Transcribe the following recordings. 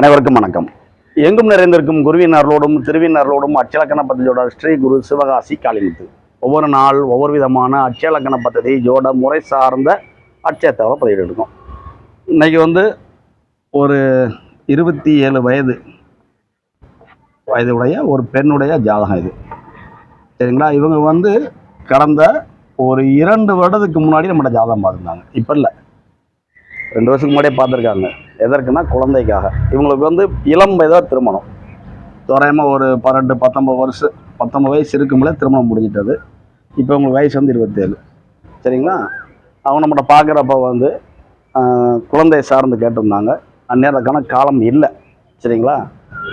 அனைவருக்கும் வணக்கம். எங்கும் நிறைந்திருக்கும் குருவின் அருளோடும் திருவின் அருளோடும் அச்சலக்கண பத்ததியோட ஸ்ரீ குரு சிவகாசி காளிமுத்து. ஒவ்வொரு நாள் ஒவ்வொரு விதமான அச்சலக்கண பத்ததி ஜோட முறை சார்ந்த அச்சயத்தவரை பதிவிட்டுருக்கோம் இன்னைக்கு வந்து ஒரு இருபத்தி ஏழு வயது வயதுடைய ஒரு பெண்ணுடைய ஜாதகம் இது. சரிங்களா? இவங்க வந்து கடந்த ஒரு இரண்டு வருடத்துக்கு முன்னாடி நம்மளோட ஜாதகம் பார்த்துருந்தாங்க. இப்போ இல்லை. ரெண்டு வருஷத்துக்கு முன்னாடியே பார்த்துருக்காங்க. எதற்குன்னா குழந்தைக்காக. இவங்களுக்கு வந்து இளம் வயதாக திருமணம். தோராயமாக ஒரு பன்னெண்டு பத்தொம்பது வருஷம் பத்தொம்பது வயசு இருக்கும்போதே திருமணம் முடிஞ்சிட்டது. இப்போ உங்களுக்கு வயசு வந்து இருபத்தேழு. சரிங்களா? அவங்க நம்மகிட்ட பார்க்குறப்ப வந்து குழந்தை சார்ந்து கேட்டிருந்தாங்க. அந்நேரக்கான காலம் இல்லை. சரிங்களா?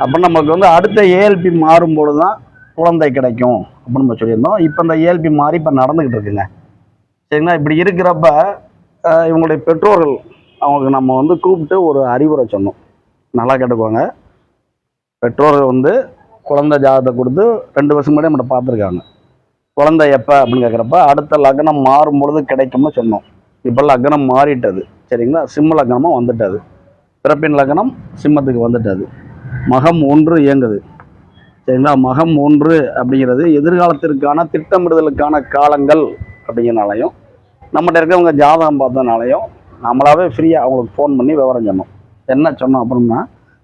அப்போ நமக்கு வந்து அடுத்த ஏஎல்பி மாறும்பொழுது தான் குழந்தை கிடைக்கும் அப்படின்னு நம்ம சொல்லியிருந்தோம். இப்போ இந்த ஏஎல்பி மாறி இப்போ நடந்துக்கிட்டு இருக்குங்க. சரிங்களா? இப்படி இருக்கிறப்ப இவங்களுடைய பெற்றோர்கள் அவங்களுக்கு நம்ம வந்து கூப்பிட்டு ஒரு அறிவுரை சொன்னோம். நல்லா கேட்டுக்கோங்க. பெற்றோர்கள் வந்து குழந்தை ஜாதகத்தை கொடுத்து ரெண்டு வருஷம் முன்னாடி நம்மகிட்ட பார்த்துருக்காங்க. குழந்தை எப்போ அப்படின்னு கேட்குறப்ப அடுத்த லக்னம் மாறும் பொழுது கிடைக்கும்னு சொன்னோம். இப்போ லக்னம் மாறிட்டது. சரிங்களா? சிம்ம லக்னமாக வந்துட்டது. பிறப்பின் லக்னம் சிம்மத்துக்கு வந்துட்டது. மகம் ஒன்று இயங்குது. சரிங்களா? மகம் ஒன்று அப்படிங்கிறது எதிர்காலத்திற்கான திட்டமிடுதலுக்கான காலங்கள் அப்படிங்கிறனாலையும் நம்மகிட்ட இருக்கவங்க ஜாதகம் பார்த்தனாலையும் நம்மளாவே ஃப்ரீயாக அவங்களுக்கு ஃபோன் பண்ணி விவரம் சொன்னோம். என்ன சொன்னோம் அப்படின்னா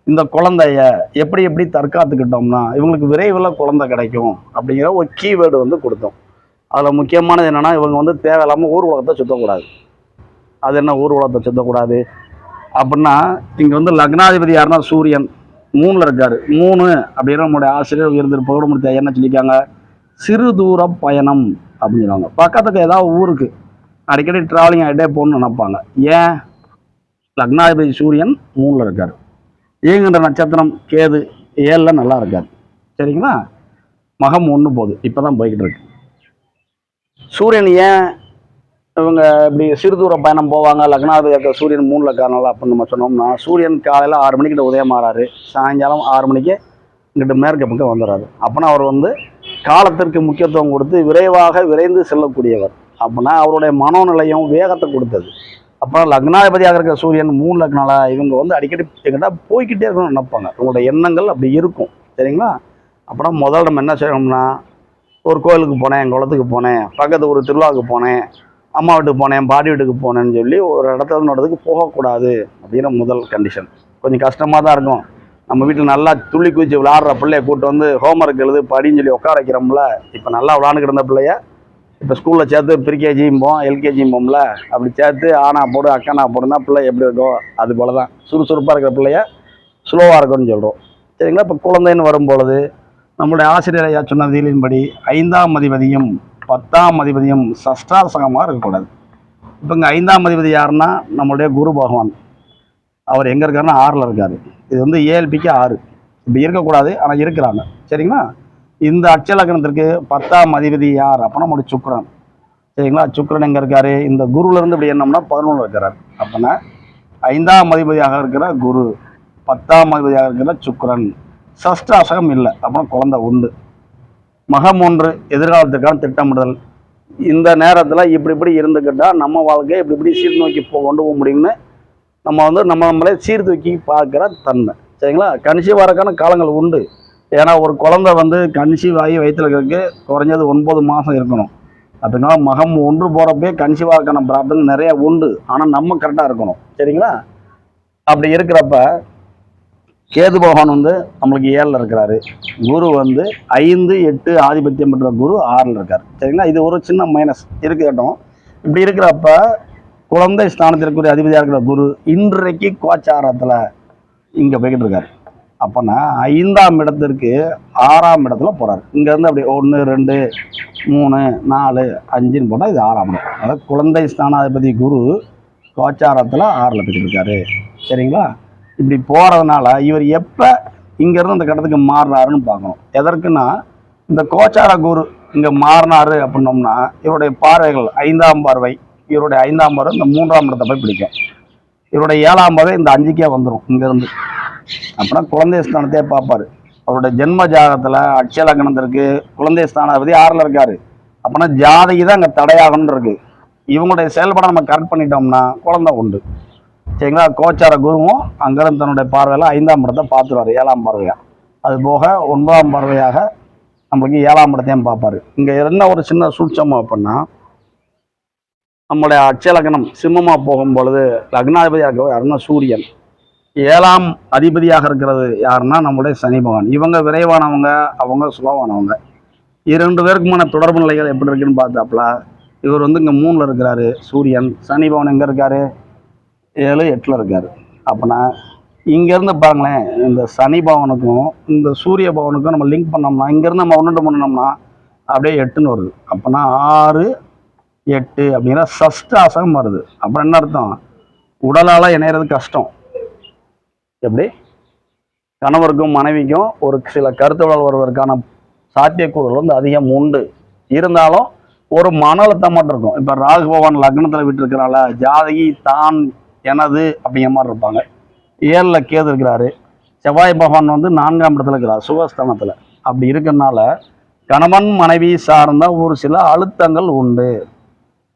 இந்த குழந்தைய எப்படி எப்படி தற்காத்துக்கிட்டோம்னா இவங்களுக்கு விரைவில் குழந்தை கிடைக்கும் அப்படிங்கிற ஒரு கீவேர்டு வந்து கொடுத்தோம். அதில் முக்கியமானது என்னென்னா இவங்க வந்து தேவையில்லாமல் ஊர் உலகத்தை சுற்றக்கூடாது அது என்ன ஊர் உலகத்தை சுற்றக்கூடாது அப்படின்னா இங்கே வந்து லக்னாதிபதி யாருன்னா சூரியன். மூணில் இருக்கார். மூணு அப்படின்னு நம்முடைய ஆசிரியர் உயர்ந்திரு பௌர்ணமூர்த்தி என்ன சொல்லியிருக்காங்க. சிறு தூர பயணம் அப்படின்னு சொல்லுவாங்க. பக்கத்துக்கு ஏதாவது ஊருக்கு அடிக்கடி ட்ராவலிங் ஆகிட்டே போகணும்னு நினைப்பாங்க. ஏன்? லக்னாதிபதி சூரியன் மூணில் இருக்கார். இயங்குகின்ற நட்சத்திரம் கேது ஏழில் நல்லா இருக்காது சரிங்களா? மகம் ஒன்று போகுது. இப்போ தான் போய்கிட்டு இருக்கு. சூரியன் ஏன் இவங்க இப்படி சிறு தூர பயணம் போவாங்க? லக்னாதிபதி இருக்க சூரியன் மூணில் இருக்காங்களா அப்படின்னு நம்ம சொன்னோம்னா சூரியன் காலையில் ஆறு மணிக்கிட்ட உதயமாறாரு சாயங்காலம் ஆறு மணிக்கு இங்கிட்ட மேற்கு பக்கம் வந்துடுறாரு. அப்போனா அவர் வந்து காலத்திற்கு முக்கியத்துவம் கொடுத்து விரைவாக விரைந்து செல்லக்கூடியவர். அப்படின்னா அவருடைய மனோநிலையும் வேகத்தை கொடுத்தது. அப்புறம் லக்னாதிபதியாக இருக்க சூரியன் மூணு லக்னால இவங்க வந்து அடிக்கடி எங்கிட்ட போய்க்கிட்டே இருக்கணும்னு நினைப்பாங்க. இவங்களுடைய எண்ணங்கள் அப்படி இருக்கும். சரிங்களா? அப்புறம் முதல்ல நம்ம என்ன செய்யணும்னா ஒரு கோயிலுக்கு போனேன் எங்கள் குளத்துக்கு போனேன் பக்கத்து ஒரு திருவிழாவுக்கு போனேன் அம்மா வீட்டுக்கு போனேன் பாடி வீட்டுக்கு போனேன்னு சொல்லி ஒரு இடத்துல இன்னொரு இடத்துக்கு போகக்கூடாது அப்படிங்கிற முதல் கண்டிஷன் கொஞ்சம் கஷ்டமாக தான் இருக்கும். நம்ம வீட்டில் நல்லா துள்ளி குதிச்சு விளாட்ற பிள்ளைய கூட்டு வந்து ஹோம்ஒர்க் எழுது படின்னு சொல்லி உட்கார வைக்கிறோம்ல. இப்போ நல்லா விளாண்டுக்கிட்டு இருந்த பிள்ளைய இப்போ ஸ்கூலில் சேர்த்து ப்ரிகேஜிம்போம் எல்கேஜிம்போம்ல அப்படி சேர்த்து ஆனா போடு அக்கனா போடுனா பிள்ளை எப்படி இருக்கும் அது போல தான் சுறுசுறுப்பாக இருக்கிற பிள்ளைய ஸ்லோவாக இருக்கும்னு சொல்கிறோம் சரிங்களா? இப்போ குழந்தைன்னு வரும்பொழுது நம்மளுடைய ஆசிரியர் ஐயா சொன்ன விதிகளின்படி ஐந்தாம் அதிபதியும் பத்தாம் அதிபதியும் சஷ்டாசகமாக இருக்கக்கூடாது. இப்போ இங்கே ஐந்தாம் அதிபதி யாருன்னா நம்மளுடைய குரு பகவான். அவர் எங்கே இருக்காருன்னா ஆறில் இருக்கார். இது வந்து ஏஎல்பிக்கு ஆறு. இப்படி இருக்கக்கூடாது ஆனால் இருக்கிறாங்க. சரிங்களா? இந்த அட்சலக்கணத்திற்கு பத்தாம் அதிபதி யார்? அப்படின்னா நம்மளுடைய சுக்ரன் சரிங்களா? சுக்ரன் எங்கே இருக்காரு? இந்த குருவிலேருந்து இப்படி என்னம்னா பதினொன்று இருக்கிறார். அப்படின்னா ஐந்தாம் அதிபதியாக இருக்கிற குரு பத்தாம் அதிபதியாக இருக்கிற சுக்கரன். சஷ்ட அசகம் இல்லை. அப்புறம் குழந்தை உண்டு. மகம் ஒன்று எதிர்காலத்துக்கான திட்டமிடுதல் இந்த நேரத்தில் இப்படி இப்படி இருந்துக்கிட்டால் நம்ம வாழ்க்கையை இப்படி இப்படி சீர் நோக்கி போ கொண்டு போக முடியும்னு நம்ம வந்து நம்ம நம்மளே சீர்தூக்கி பார்க்குற தன்மை. சரிங்களா? கன்சீவ் வரக்கான காலங்கள் உண்டு. ஏன்னா ஒரு குழந்தை வந்து கன்சீவ் ஆகி வயிற்றுல இருக்கிறதுக்கு குறைஞ்சது ஒன்பது மாதம் இருக்கணும். அப்படின்னா மகம் ஒன்று போகிறப்பே கன்சீவ் ஆகிறக்கான ப்ராப்ளம் நிறைய உண்டு. ஆனால் நம்ம கரெக்டாக இருக்கணும். சரிங்களா? அப்படி இருக்கிறப்ப கேது பகவான் வந்து நம்மளுக்கு ஏழில் இருக்கிறாரு. குரு வந்து ஐந்து எட்டு ஆதிபத்தியம் பெற்ற குரு ஆறில் இருக்கார். சரிங்களா? இது ஒரு சின்ன மைனஸ் இருக்கட்டும் இப்படி இருக்கிறப்ப குழந்தை ஸ்தானத்திற்குரிய அதிபதியாக இருக்கிற குரு இன்றைக்கு கோச்சாரத்தில் இங்கே போய்கிட்டு இருக்காரு. அப்போனா ஐந்தாம் இடத்திற்கு ஆறாம் இடத்துல போகிறாரு இங்கேருந்து அப்படி ஒன்று ரெண்டு மூணு நாலு அஞ்சுன்னு போனால் இது ஆறாம் இடம். அதாவது குழந்தை ஸ்தானாதிபதி குரு கோச்சாரத்தில் ஆறில் போய்கிட்டு சரிங்களா? இப்படி போகிறதுனால இவர் எப்போ இங்கேருந்து இந்த கடத்துக்கு மாறினாருன்னு பார்க்கணும். எதற்குன்னா இந்த கோச்சார குரு இங்கே மாறினாரு அப்படின்னோம்னா இவருடைய பார்வைகள் ஐந்தாம் பார்வை இவருடைய ஐந்தாம் பார்வை இந்த மூன்றாம் இடத்தை போய் பிடிக்கும். இவருடைய ஏழாம் பார்வை இந்த அஞ்சுக்கே வந்துடும் இங்கேருந்து. அப்புறம் குழந்தை ஸ்தானத்தையே பார்ப்பாரு. அவருடைய ஜென்ம ஜாதகத்தில் இருக்கு. குழந்தை ஸ்தானாதிபதி ஆறில் இருக்காரு. அப்படின்னா ஜாதகி தான் அங்கே தடையாகணும்னு இருக்கு. இவங்களுடைய செயல்பாடை நம்ம கரெக்ட் பண்ணிட்டோம்னா குழந்தை உண்டு. சரிங்களா? கோச்சார குருவும் அங்கிருந்து தன்னுடைய பார்வையில் ஐந்தாம் படத்தை பார்த்துருவார் ஏழாம் பார்வையாக அது போக ஒன்பதாம் பார்வையாக நம்மளுக்கு ஏழாம் இடத்தையும் பார்ப்பார். இங்கே என்ன ஒரு சின்ன சூட்சம் அப்படின்னா நம்மளுடைய அட்சலக்கணம் சிம்மமாக போகும் பொழுது லக்னாதிபதியாக இருக்கிறவர் அருண சூரியன். ஏழாம் அதிபதியாக இருக்கிறது யாருன்னா நம்மளுடைய சனி பகவான். இவங்க விரைவானவங்க அவங்க சுலவானவங்க இரண்டு பேருக்குமான தொடர்பு நிலைகள் எப்படி இருக்குன்னு பார்த்தாப்புல இவர் வந்து இங்கே மூணில் இருக்கிறாரு சூரியன். சனி பவன் எங்கே இருக்காரு? ஏழு எட்டில் இருக்காரு. அப்போனா இங்கேருந்து பாருங்களேன் இந்த சனி பவனுக்கும் இந்த சூரிய பவனுக்கும் நம்ம லிங்க் பண்ணோம்னா இங்கேருந்து நம்ம ஒன்று பண்ணோம்னா அப்படியே எட்டுன்னு வருது. அப்போனா ஆறு எட்டு அப்படிங்கிற சஷ்டாசகம் வருது. அப்புறம் என்ன அர்த்தம்? உடலால் இணையிறது கஷ்டம். எப்படி? கணவருக்கும் மனைவிக்கும் ஒரு சில கருத்துடல் வருவதற்கான சாத்தியக்கூறுகள் வந்து அதிகம் உண்டு. இருந்தாலும் ஒரு மன அழுத்தம் மட்டும் இருக்கும். இப்போ ராகு பகவான் லக்னத்தில் விட்டுருக்கிறால ஜாதகி தான் எனது அப்படிங்கிற மாதிரி இருப்பாங்க. ஏழில் கேது இருக்கிறாரு. செவ்வாய் பகவான் வந்து நான்காம் இடத்துல இருக்கிறார் சுகஸ்தானத்தில். அப்படி இருக்கிறனால கணவன் மனைவி சார்ந்த ஒரு சில அழுத்தங்கள் உண்டு.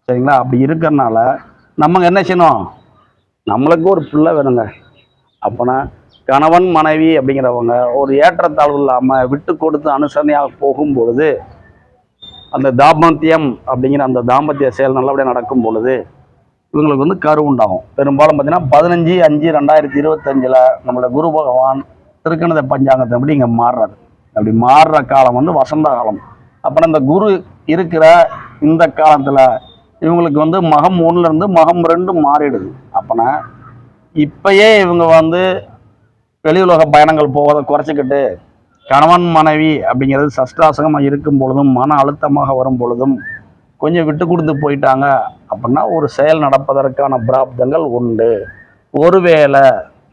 சரிங்களா? அப்படி இருக்கிறனால நம்ம என்ன செய்யணும்? நம்மளுக்கு ஒரு பிள்ளை வேணுங்க. அப்போனா கணவன் மனைவி அப்படிங்கிறவங்க ஒரு ஏற்றத்தாழ்வு இல்லாமல் விட்டு கொடுத்து அனுசரணையாக போகும் பொழுது அந்த தாம்பத்தியம் அப்படிங்கிற அந்த தாம்பத்திய செயல் நல்லபடியாக நடக்கும் பொழுது இவங்களுக்கு வந்து கரு உண்டாகும். பெரும்பாலும் பார்த்தீங்கன்னா பதினஞ்சு அஞ்சு ரெண்டாயிரத்தி இருபத்தஞ்சில் நம்மளோட குரு பகவான் திருக்கணித பஞ்சாங்கத்தை அப்படி இங்கே மாறுறாரு? அப்படி மாறுற காலம் வந்து வசந்த காலம். அப்புறம் இந்த குரு இருக்கிற இந்த காலத்தில் இவங்களுக்கு வந்து மகம் ஒன்றுலேருந்து மகம் ரெண்டு மாறிடுது. அப்போனா இப்பயே இவங்க வந்து வெளியுலக பயணங்கள் போவதை குறைச்சிக்கிட்டு கணவன் மனைவி அப்படிங்கிறது சஷ்டாசகமாக இருக்கும் பொழுதும் மன அழுத்தமாக வரும் பொழுதும் கொஞ்சம் விட்டு கொடுத்து போயிட்டாங்க அப்படின்னா ஒரு செயல் நடப்பதற்கான பிராப்தங்கள் உண்டு. ஒருவேளை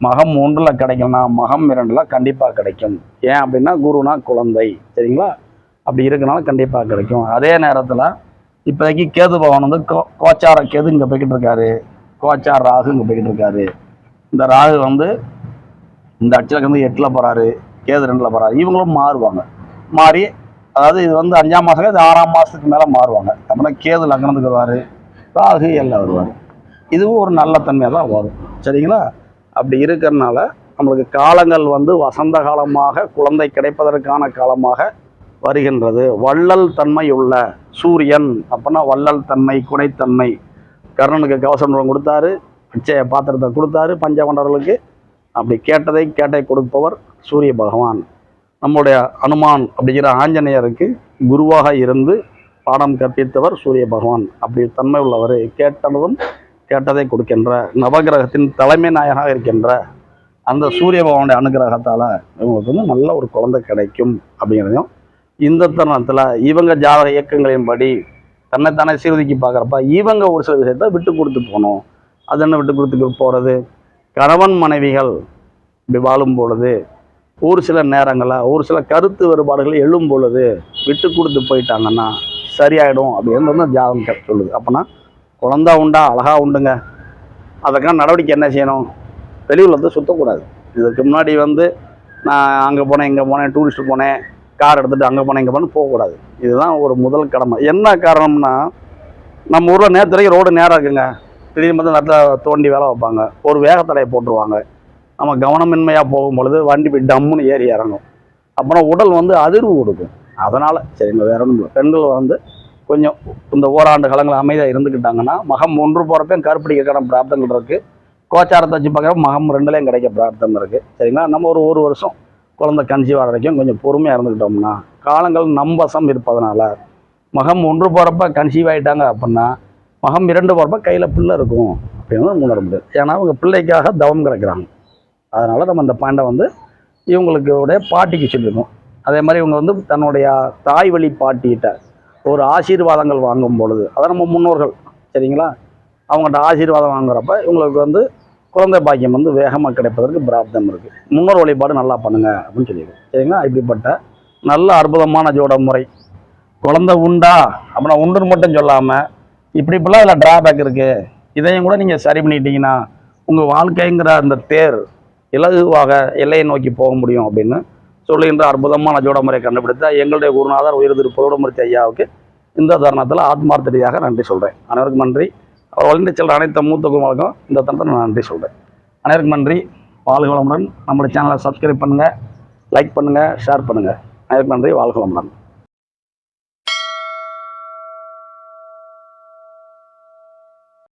மகம் ஒன்றில் கிடைக்கும்னா மகம் இரண்டில் கண்டிப்பாக கிடைக்கும். ஏன் அப்படின்னா குருனா குழந்தை சரிங்களா? அப்படி இருக்கனால கண்டிப்பாக கிடைக்கும். அதே நேரத்தில் இப்போதைக்கு கேது பகவான் வந்து கோ கோச்சார கேது இங்கே போய்கிட்டு இருக்காரு. கோச்சார் ராகு இங்கே போய்கிட்டு இருக்காரு. இந்த ராகு வந்து இந்த அச்சலுக்கு வந்து எட்டில் போகிறாரு கேது ரெண்டில் போகிறாரு இவங்களும் மாறுவாங்க. மாறி அதாவது இது வந்து அஞ்சாம் மாதம் இது ஆறாம் மாதத்துக்கு மேலே மாறுவாங்க. அப்புறம் கேது லக்னத்துக்கு வருவார் ராகு எல்லாம் வருவார். இதுவும் ஒரு நல்ல தன்மையாக தான் வரும். சரிங்களா? அப்படி இருக்கிறனால நம்மளுக்கு காலங்கள் வந்து வசந்த காலமாக குழந்தை கிடைப்பதற்கான காலமாக வருகின்றது. வள்ளல் தன்மை உள்ள சூரியன் அப்போனா வள்ளல் தன்மை குனைத்தன்மை கர்ணனுக்கு கவசம் கொடுத்தாரு. பாத்திரத்தை கொடுத்தாரு பஞ்சகொண்டர்களுக்கு அப்படி கேட்டதை கேட்டை கொடுப்பவர் சூரிய பகவான். நம்முடைய அனுமான் அப்படிங்கிற ஆஞ்சநேயருக்கு குருவாக இருந்து பாடம் கற்பித்தவர் சூரிய பகவான். அப்படி தன்மை உள்ளவர் கேட்டதும் கேட்டதை கொடுக்கின்ற நவகிரகத்தின் தலைமை நாயகனாக இருக்கின்ற அந்த சூரிய பகவானுடைய அனுகிரகத்தால் இவங்களுக்கு வந்து நல்ல ஒரு குழந்தை கிடைக்கும் அப்படிங்கிறதையும் இந்த தருணத்தில் இவங்க ஜாதக இயக்கங்களின்படி தன்னைத்தானே சீர்திக்கி பார்க்குறப்ப இவங்க ஒரு சில விஷயத்த விட்டு கொடுத்து போகணும். அதென்ன விட்டு கொடுத்து போகிறது கணவன் மனைவிகள் இப்படி வாழும் பொழுது ஒரு சில நேரங்களில் ஒரு சில கருத்து வேறுபாடுகள் எழும் பொழுது விட்டு கொடுத்து போயிட்டாங்கன்னா சரியாயிடும் அப்படின்னு வந்து ஜாதகம் சொல்லுது. அப்போனா குழந்தா உண்டா? அழகா உண்டுங்க. அதற்கான நடவடிக்கை என்ன செய்யணும்? வெளியூரில் வந்து சுற்றக்கூடாது இதுக்கு முன்னாடி வந்து நான் அங்கே போனேன் இங்கே போனேன் டூரிஸ்ட்டு போனேன் கார் எடுத்துகிட்டு அங்கே போனேன் இங்கே போனேன் போகக்கூடாது. இதுதான் ஒரு முதல் கடமை. என்ன காரணம்னா நம்ம ஊரில் நேற்று வரைக்கும் ரோடு நேராக இருக்குங்க. திடீர்னு பார்த்தா நல்லா தோண்டி வேலை வைப்பாங்க. ஒரு வேகத்தடையை போட்டுருவாங்க. நம்ம கவனமின்மையாக போகும் பொழுது வண்டி போய் டம்முன்னு ஏறி இறங்கும். அப்புறம் உடல் வந்து அதிர்வு கொடுக்கும். அதனால் சரிங்க வேற ஒன்றும் இல்லை. பெண்கள் வந்து கொஞ்சம் இந்த ஓராண்டு காலங்கள் அமைதியாக இருந்துக்கிட்டாங்கன்னா மகம் ஒன்று போகிறப்பையும் கருப்பிடிக்கிறக்கான பிராப்தங்கள் இருக்குது கோச்சாரத்தை வச்சு பார்க்குறப்ப மகம் ரெண்டுலேயும் கிடைக்க பிராப்தம் இருக்குது சரிங்களா? நம்ம ஒரு ஒரு வருஷம் குழந்தை கன்சீவ் ஆகிற வரைக்கும் கொஞ்சம் பொறுமையாக இருந்துக்கிட்டோம்னா காலங்கள் நம்பசம் இருப்பதனால மகம் ஒன்று போகிறப்ப கன்சீவ் ஆகிட்டாங்க அப்படின்னா மகம் இரண்டு போகிறப்ப கையில் பிள்ளை இருக்கும் அப்படின்னு உணர முடியாது ஏன்னா அவங்க பிள்ளைக்காக தவம் கிடக்கிறாங்க. அதனால் நம்ம இந்த பாண்டை வந்து இவங்களுக்குடைய பாட்டிக்கு சொல்லியிருக்கோம் அதே மாதிரி இவங்க வந்து தன்னுடைய தாய் வழி பாட்டிகிட்ட ஒரு ஆசீர்வாதங்கள் வாங்கும் பொழுது அதை நம்ம முன்னோர்கள் சரிங்களா? அவங்கள்ட்ட ஆசீர்வாதம் வாங்குறப்ப இவங்களுக்கு வந்து குழந்தை பாக்கியம் வந்து வேகமாக கிடைப்பதற்கு பிராப்தம் இருக்குது முன்னோர் வழிபாடு நல்லா பண்ணுங்க அப்படின்னு சொல்லியிருக்கோம். சரிங்களா? இப்படிப்பட்ட நல்ல அற்புதமான ஜோட முறை. குழந்தை உண்டா? அப்படின்னா உண்டுன்னு மட்டும் சொல்லாமல் இப்படி இப்படிலாம் அதில் டிராபேக் இருக்குது இதையும் கூட நீங்கள் சரி பண்ணிட்டீங்கன்னா உங்கள் வாழ்க்கைங்கிற அந்த தேர் இலகுவாக எல்லையை நோக்கி போக முடியும் அப்படின்னு சொல்லுகின்ற அற்புதமான ஜோட முறை கண்டுபிடித்த எங்களுடைய குருநாதர் உயர் திரு பொருடமூர்த்தி ஐயாவுக்கு இந்த தருணத்தில் ஆத்மார்த்த ரீதியாக நன்றி சொல்கிறேன் அனைவருக்கும் நன்றி. அவர் வளர்ந்து செல்கிற அனைத்து மூத்த குடும்பங்களுக்கும் இந்த தருணத்தை நான் நன்றி சொல்கிறேன் அனைவருக்கும் நன்றி. வாழ்க வளமுடன். நம்மளுடைய சேனலை சப்ஸ்கிரைப் பண்ணுங்கள் லைக் பண்ணுங்கள் ஷேர் பண்ணுங்கள் அனைவருக்கும் நன்றி. வாழ்க வளமுடன்.